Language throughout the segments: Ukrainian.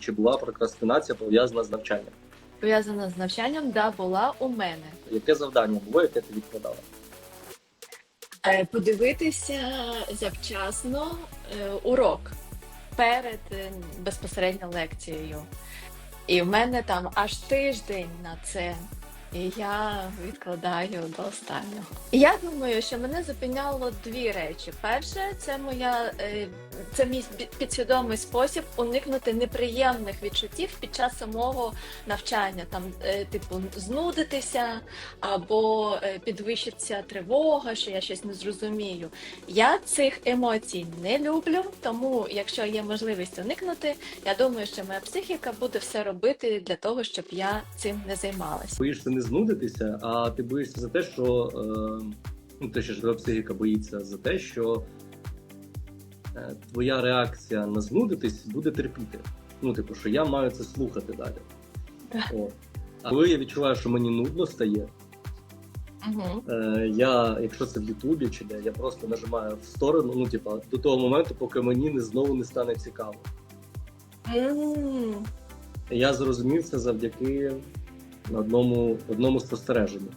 чи була прокрастинація пов'язана з навчанням? Пов'язана з навчанням, да, була у мене. Яке завдання було, яке ти відкладала? Е, Подивитися завчасно е, урок перед е, безпосередньо лекцією. І в мене там аж тиждень на це. І я відкладаю до останнього. Я думаю, що мене зупиняло дві речі. Перше, це моя е, це мій підсвідомий спосіб уникнути неприємних відчуттів під час самого навчання. Там, е, типу, знудитися або е, підвищиться тривога, що я щось не зрозумію. Я цих емоцій не люблю, тому якщо є можливість уникнути, я думаю, що моя психіка буде все робити для того, щоб я цим не займалася. Боїшся не знудитися, а ти боїшся за те, що е, ну, те, що ж твоя психіка боїться за те, що е, твоя реакція на знудитись буде терпіти. Ну, типу, що я маю це слухати далі. Так. О. А коли я відчуваю, що мені нудно стає, Угу. Е, я, якщо це в Ютубі чи де, я просто нажимаю в сторону, ну типа до того моменту, поки мені не знову не стане цікаво. Я зрозумів це завдяки одному, одному спостереженню.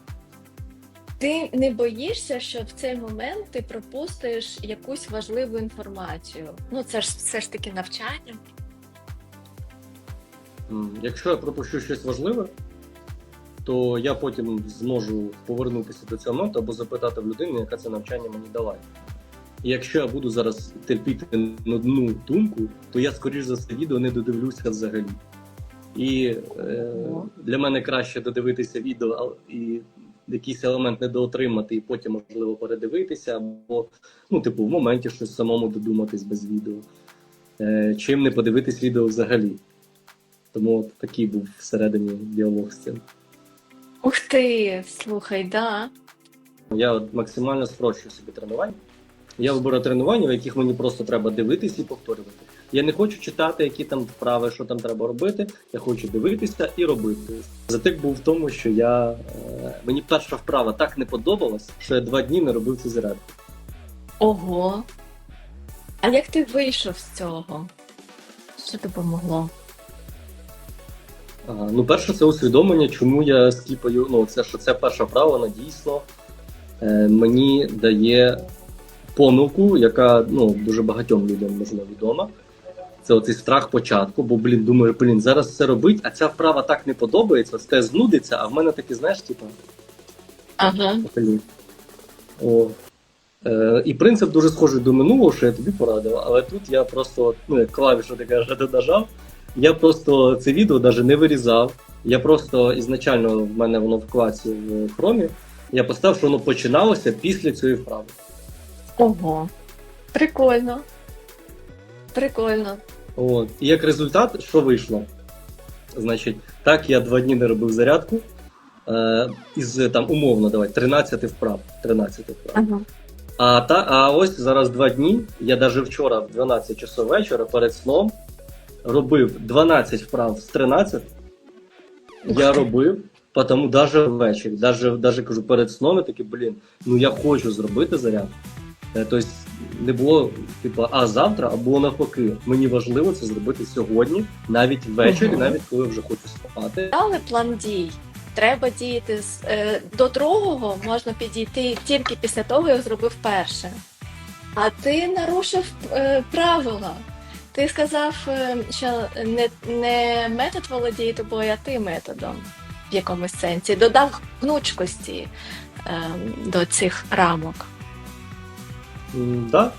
Ти не боїшся, що в цей момент ти пропустиш якусь важливу інформацію. Ну це ж все ж таки навчання. Якщо я пропущу щось важливе, то я потім зможу повернутися до цього моменту або запитати в людини, яка це навчання мені дала. І якщо я буду зараз терпіти нудну думку, то я, скоріш за все, відео не додивлюся взагалі. І е, для мене краще додивитися відео і якийсь елемент недоотримати, і потім, можливо, передивитися, або, ну, типу, в моменті щось самому додуматись без відео, е, чим не подивитись відео взагалі. Тому от такий був всередині діалог з цим. Ух ти, слухай, да. Я от максимально спрощую собі тренування. Я виберу тренування, в яких мені просто треба дивитись і повторювати. Я не хочу читати, які там вправи, що там треба робити. Я хочу дивитися і робити. Затик був в тому, що я е, мені перша вправа так не подобалась, що я два дні не робив цю зарядку. Ого. А як ти вийшов з цього? Що допомогло? Ага, ну, перше, це усвідомлення, чому я скіпаю. Ну, це що це перша вправа, вона дійсно е, мені дає помилку, яка ну, дуже багатьом людям можливо відома. Це оцей страх початку, бо, блін, думаю, блін, зараз це робить, а ця вправа так не подобається, це знудиться, а в мене такі, знаєш, типу, Ага. блін. О. Е, і принцип дуже схожий до минулого, що я тобі порадив, але тут я просто, ну, як клавішу ти кажеш, додажав. Я просто це відео навіть не вирізав. Я просто ізначально в мене воно в вкладці в хромі. Я поставив, що воно починалося після цієї вправи. Ого. Прикольно. Прикольно. От. І як результат, що вийшло? Значить, так я два дні не робив зарядку. Е, із там умовно, давай, 13 вправ. 13 вправ. Ага. А, та, а ось зараз два дні. Я навіть вчора в 12 часов вечора перед сном робив 12 вправ з 13. Я робив, тому навіть ввечері, навіть, навіть кажу перед сном, я такий, блін, ну я хочу зробити зарядку. Тобто не було, типу, а завтра, а було навпаки. Мені важливо це зробити сьогодні, навіть ввечері, Мгм. навіть коли вже хочу спати. Дали план дій. Треба діяти з е, до другого можна підійти тільки після того, як зробив перше. А ти нарушив е, правила. Ти сказав, е, що не, не метод володіє тобою, а ти методом в якомусь сенсі. Додав гнучкості е, до цих рамок. Да.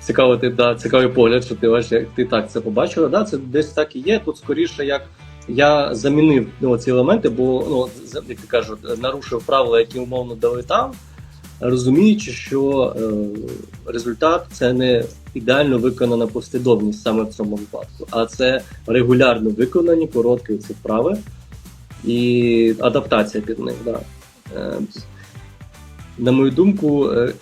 Цікавий, ти, да, цікавий погляд, що ти, бачиш, ти так це побачила. Да, це десь так і є. Тут скоріше як я замінив ну, ці елементи, бо ну, як ти кажеш, нарушив правила, які умовно дали там, розуміючи, що е, результат це не ідеально виконана послідовність саме в цьому випадку, а це регулярно виконані короткі ці вправи і адаптація під них. Да. Е, на мою думку, е,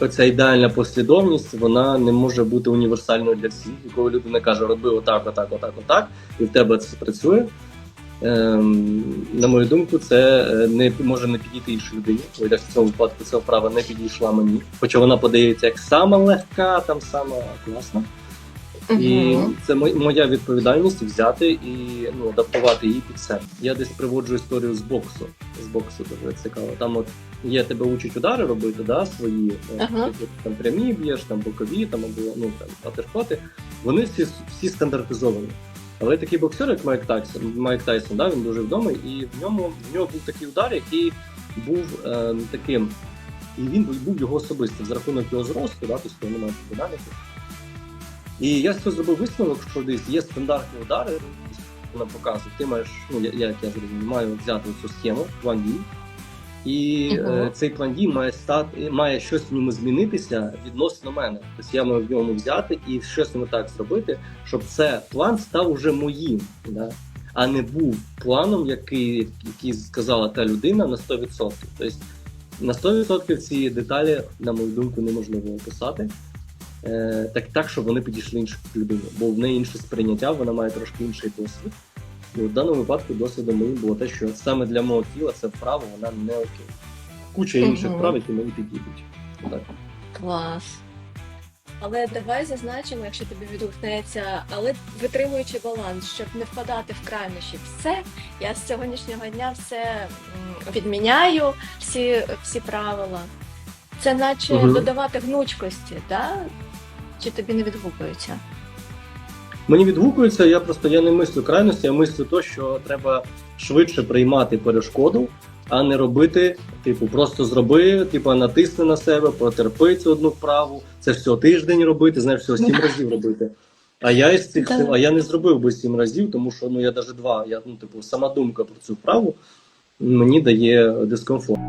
оця ідеальна послідовність вона не може бути універсальною для всіх. І коли людина каже, роби отак, отак, отак, отак, і в тебе це працює. Ем, на мою думку, це е, не може не підійти іншій людині. Бо я в цьому випадку ця вправа не підійшла мені. Хоча вона подається як сама легка, там сама класна. І це моя відповідальність взяти і ну, адаптувати її під себе. Я десь приводжу історію з боксу. З боксу дуже цікаво. Там от є тебе учать удари робити, да, свої е, Ага. типу, там прямі б'єш, там бокові, там або ну там атершоти. Вони всі всі стандартизовані. Але такий боксер, як Майк Тайсон, Майк Тайсон, да, він дуже відомий, і в ньому в нього був такий удар, який був е, таким. І він був- був його особистим за рахунок його зросту, да, тобто немає динаміки. І я з цього зробив висновок, що десь є стандартні удари, вона показує, ти маєш, ну я- як я зрозумів, маю взяти цю схему, план дій. І Мгм. е, цей план дій має стати, має щось в ньому змінитися відносно мене. Тобто я маю в ньому взяти і щось не так зробити, щоб це план став уже моїм, да? а не був планом, який, який сказала та людина на 100%. Тобто на 100% ці деталі, на мою думку, неможливо описати. Е, так, так, щоб вони підійшли іншій людині, бо в неї інше сприйняття, вона має трошки інший досвід. І в даному випадку досвідом моїм було те, що саме для мого тіла це вправо, вона не окей. Куча інших вправ, які мені підійдуть. Так. Клас. Але давай зазначимо, якщо тобі відгукнеться, але витримуючи баланс, щоб не впадати в крайнощі. Все, я з сьогоднішнього дня все відміняю, всі, всі правила. Це наче Мгм. додавати гнучкості, да? Чи тобі не відгукується? Мені відгукується, я просто я не мислю крайності, я мислю то, що треба швидше приймати перешкоду, а не робити, типу, просто зроби, типу, натисни на себе, потерпи цю одну вправу, це все тиждень робити, знаєш, всього сім разів робити. А я із цих а я не зробив би сім разів, тому що ну я навіть два. Я ну, типу, сама думка про цю вправу мені дає дискомфорт.